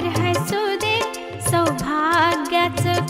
तर हसू दे. सौभाग्याचं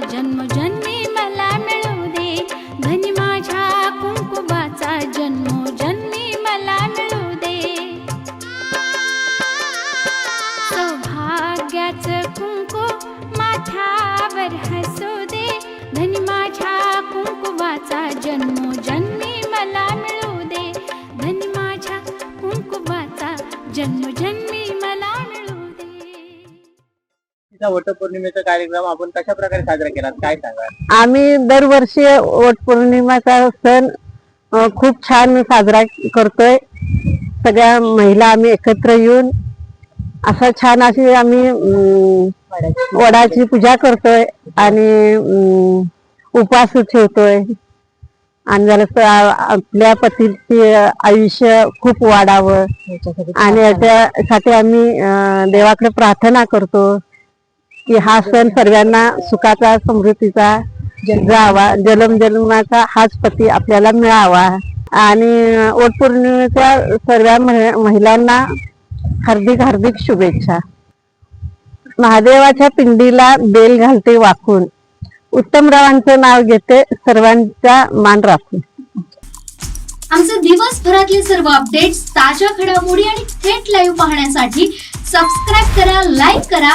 जन्मोजन्मी मला मिळू दे. धनी माझ्या कुंकुवाचा जन्मोजन्मी मला मिळू दे. सौभाग्याच कुंकू माथ्यावर हसू दे. धनी माझ्या कुंकुवाचा जन्मोजन्मी मला मिळू दे. धनी माझ्या कुंकुबाचा जन्म जन्मी तिचा वटपौर्णिमेचा कार्यक्रम आपण कशा प्रकारे साजरा केला काय सांगा आम्ही दरवर्षी वटपौर्णिमाचा सण खूप छान साजरा करतोय. सगळ्या महिला आम्ही एकत्र येऊन असं छान अशी आम्ही वडाची पूजा करतोय आणि अं, उपवास ठेवतोय. आणि जरासं आ- आपल्या पतीचे आयुष्य खूप वाढावं. आणि याच्यासाठी आम्ही देवाकडे प्रार्थना करतो. की हा सण सर्वांना सुखाचा समृद्धीचा जावा जलम जलमाचा हाच पती आपल्याला मिळावा. आणि वटपौर्णिमेच्या सर्व महिलांना हार्दिक हार्दिक शुभेच्छा. महादेवाच्या पिंडीला बेल घालते वाकून. उत्तमरावांचं नाव घेते सर्वांचा मान राखून. आमचे दिवसभरातले सर्व अपडेट्स ताज्या घडामोडी आणि थेट लाईव्ह पाहण्यासाठी सबस्क्राईब करा लाईक करा